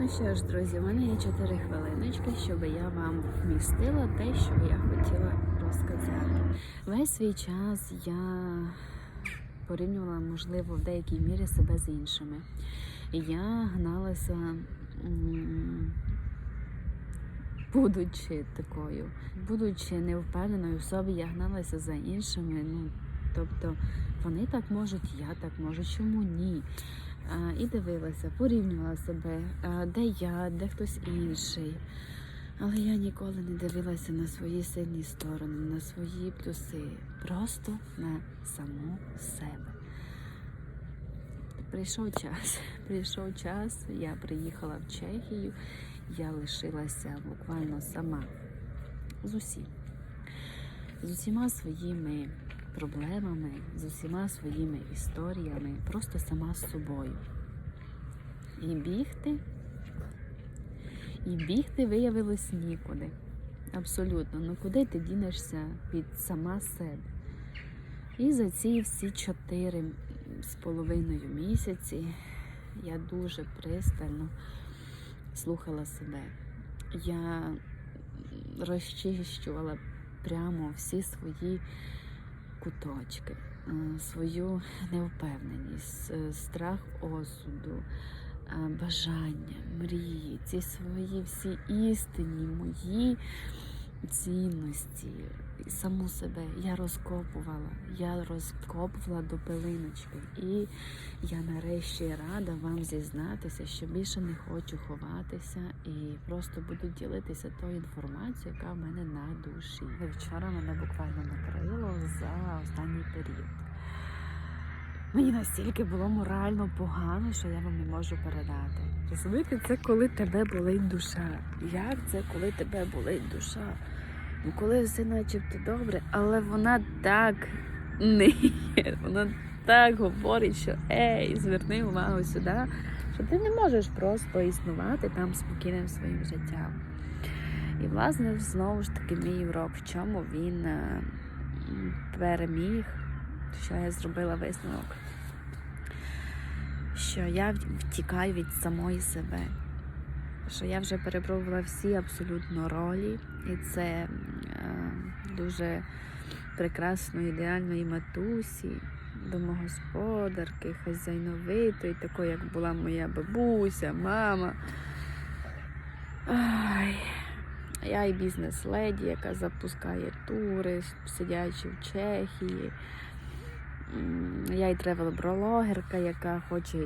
Ну що ж, друзі, у мене є 4 хвилиночки, щоб я вам вмістила те, що я хотіла розказати. Весь свій час я порівнювала, можливо, в деякій мірі себе з іншими. Я гналася, будучи такою, будучи невпевненою в собі, я гналася за іншими. Ну, тобто вони так можуть, я так можу, чому ні? І дивилася, порівнювала себе, де я, де хтось інший. Але я ніколи не дивилася на свої сильні сторони, на свої плюси, просто на саму себе. Прийшов час. Прийшов час. Я приїхала в Чехію, я лишилася буквально сама з усім. З усіма своїми проблемами, з усіма своїми історіями, просто сама з собою. І бігти, і бігти виявилось нікуди. Абсолютно. Ну куди ти дінешся від сама себе? І за ці всі чотири з половиною місяці я дуже пристально слухала себе. Я розчищувала прямо всі свої куточки, е, свою невпевненість, е, страх осуду, е, бажання, мрії, ці свої всі істинні мої цінності, саму себе я розкопувала, я розкопувала до пилиночки. І я нарешті рада вам зізнатися, що більше не хочу ховатися і просто буду ділитися тою інформацією, яка в мене на душі. Вчора мене буквально накрило за останній період. Мені настільки було морально погано, що я вам не можу передати. Розумієте, це коли тебе болить душа. Як це, коли тебе болить душа? Ну, коли все начебто добре, але вона так не є. Вона так говорить, що ей, зверни увагу сюди, що ти не можеш просто існувати там спокійним своїм життям. І, власне, знову ж таки, мій урок, в чому він е, переміг, що я зробила висновок що я втікаю від самої себе, що я вже перепробувала всі абсолютно ролі, і це дуже прекрасної, ідеальної матусі, домогосподарки, хазяйновитої, такої, як була моя бабуся, мама. Ай. Я і бізнес-леді, яка запускає тури, сидячи в Чехії. Я і тревел-блогерка, яка хоче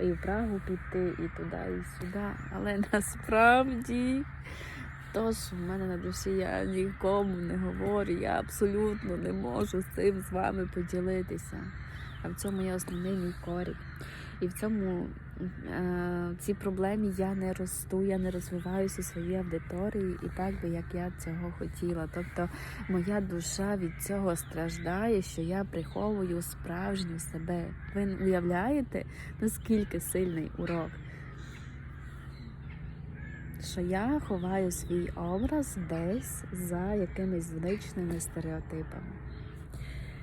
і в Прагу піти, і туди, і сюди. Але насправді то, що в мене на душі я нікому не говорю, я абсолютно не можу з цим з вами поділитися. А в цьому є основний мій корінь. І в цьому е, цій проблемі я не росту, я не розвиваюся у своїй аудиторії і так би, як я цього хотіла. Тобто моя душа від цього страждає, що я приховую справжню себе. Ви уявляєте, наскільки сильний урок? Що я ховаю свій образ десь за якимись звичними стереотипами.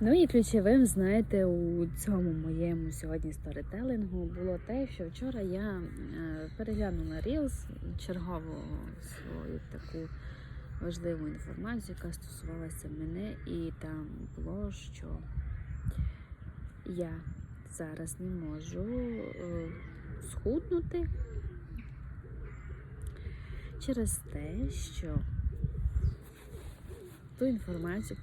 Ну і ключовим, знаєте, у цьому моєму сьогодні сторітелингу було те, що вчора я е, переглянула Reels, чергову свою таку важливу інформацію, яка стосувалася мене, і там було, що я зараз не можу е, схуднути через те, що ту інформацію,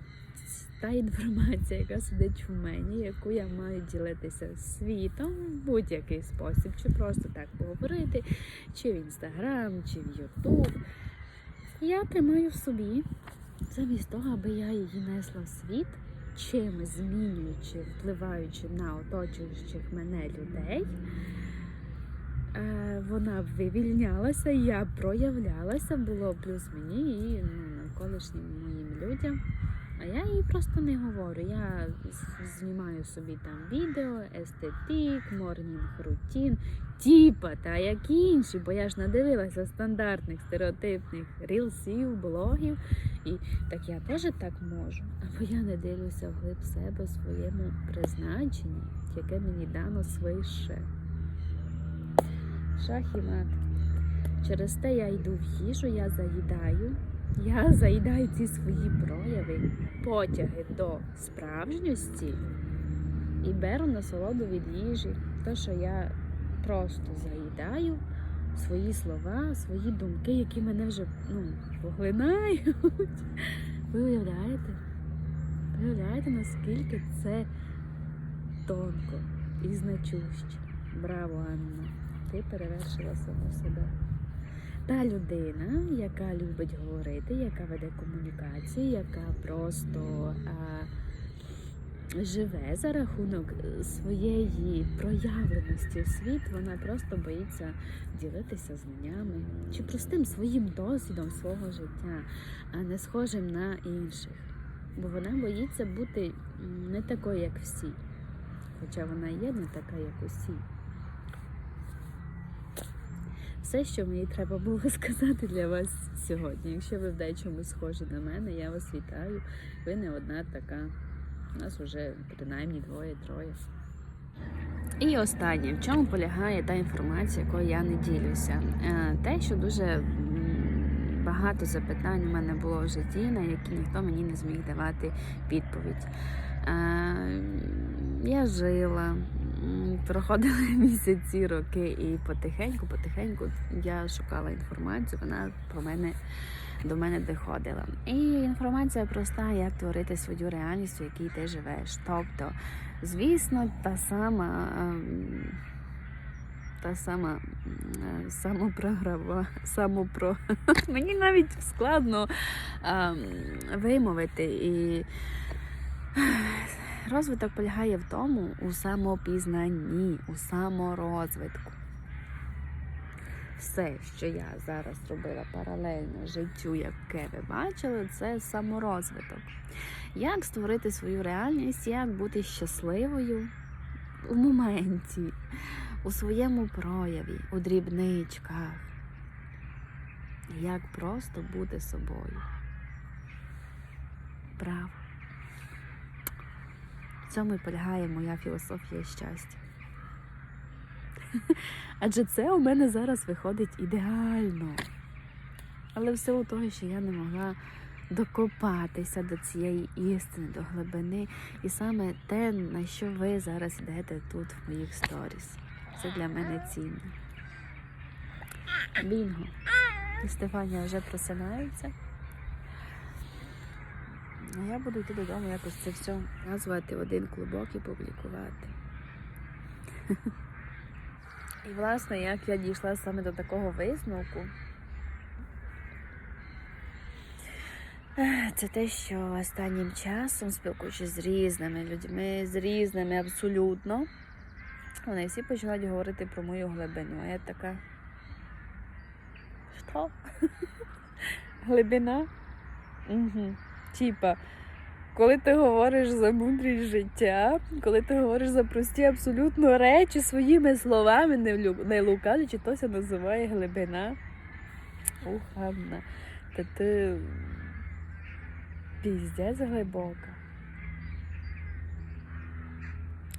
та інформація, яка сидить в мені, яку я маю ділитися світом в будь-який спосіб, чи просто так поговорити, чи в інстаграм, чи в Ютуб. Я тримаю в собі, замість того, аби я її несла в світ, чимось змінюючи, впливаючи на оточуючих мене людей. Е, Вона вивільнялася, я проявлялася, було плюс мені і ну, навколишнім моїм людям. А я їй просто не говорю. Я знімаю собі там відео, естетик, морнінг рутін, тіпа та як інші, бо я ж надивилася стандартних стереотипних рілсів, блогів. І так я теж так можу. Або я не дивлюся вглиб себе своєму призначенні, яке мені дано свише. Шах і мат. Через те я йду в їжу, я заїдаю. Я заїдаю ці свої прояви, потяги до справжньості і беру насолоду від їжі. Те, що я просто заїдаю свої слова, свої думки, які мене вже ну, поглинають. Ви уявляєте? Ви уявляєте, наскільки це тонко і значуще. Браво, Анна! Ти перевершила саму себе. Та людина, яка любить говорити, яка веде комунікацію, яка просто а, живе за рахунок своєї проявленості у світ, вона просто боїться ділитися знаннями чи простим своїм досвідом свого життя, а не схожим на інших. Бо вона боїться бути не такою, як всі. Хоча вона є не така, як усі. Все, що мені треба було сказати для вас сьогодні. Якщо ви в дечому схожі на мене, я вас вітаю. Ви не одна така. У нас вже принаймні двоє-троє. І останнє, в чому полягає та інформація, якою я не ділюся. Е, Те, що дуже багато запитань у мене було в житті, на які ніхто мені не зміг давати відповідь. Е, Я жила, проходили місяці, роки, і потихеньку, потихеньку я шукала інформацію, вона про мене до мене доходила. І інформація проста, як творити свою реальність, в якій ти живеш. Тобто, звісно, та сама. ем, Та сама м, е, самопрограва, самопро. Мені навіть складно ем, вимовити. І розвиток полягає в тому у самопізнанні, у саморозвитку. Все, що я зараз робила паралельно життю, яке ви бачили, це саморозвиток. Як створити свою реальність, як бути щасливою у моменті, у своєму прояві, у дрібничках. Як просто бути собою. Браво! Цьому і полягає моя філософія щастя. Адже це у мене зараз виходить ідеально. Але в силу того, що я не могла докопатися до цієї істини, до глибини, і саме те, на що ви зараз йдете тут в моїх сторіс. Це для мене цінно. Бінго. І Стефанія вже просинається. А я буду йти додому якось це все назвати в один клубок і публікувати. І, власне, як я дійшла саме до такого висновку, це те, що останнім часом, спілкуючись з різними людьми, з різними абсолютно, вони всі починають говорити про мою глибину. А я така. Що? Глибина? Угу. Типа, коли ти говориш за мудрість життя, коли ти говориш за прості абсолютно речі своїми словами, не, не лукавлячи, то це називає глибина. Ух, та ти піздець глибока.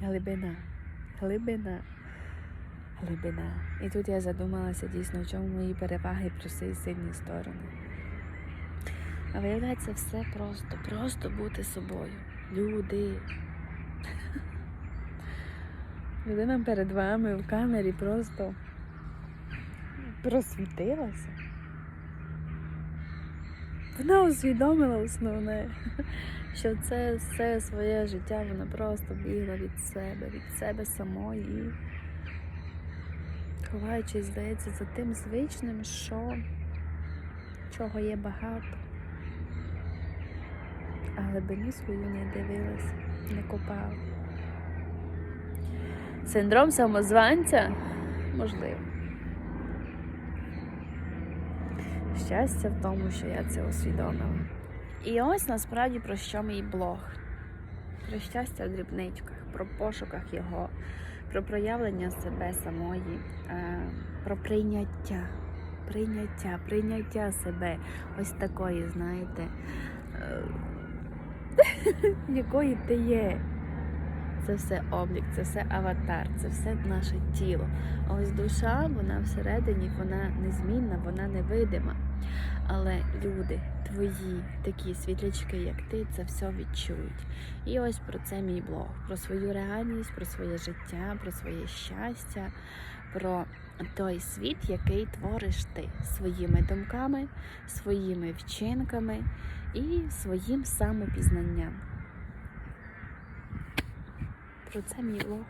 Глибина, глибина, глибина. І тут я задумалася дійсно, в чому мої переваги, плюси і сильні сторони. А виявляється, все просто, просто бути собою. Люди. Людина перед вами в камері просто просвітилася. Вона усвідомила основне, що це все своє життя вона просто бігла від себе, від себе самої, ховаючись, здається, за тим звичним, що чого є багато. Глибину свою не дивилася, не копала. Синдром самозванця можливо. Щастя в тому, що я це усвідомила. І ось насправді про що мій блог. Про щастя в дрібничках, про пошуках його, про проявлення себе самої, е, про прийняття, прийняття, прийняття себе ось такої, знаєте, е, якої ти є. це все облік, це все аватар, це все наше тіло. А ось душа, вона всередині, вона незмінна, вона невидима. Але люди, твої такі світлячки, як ти, це все відчують. І ось про це мій блог, про свою реальність, про своє життя, про своє щастя, про той світ, який твориш ти своїми думками, своїми вчинками і своїм самопізнанням. Про це мій блог.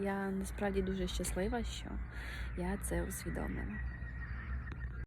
Я насправді дуже щаслива, що я це усвідомила.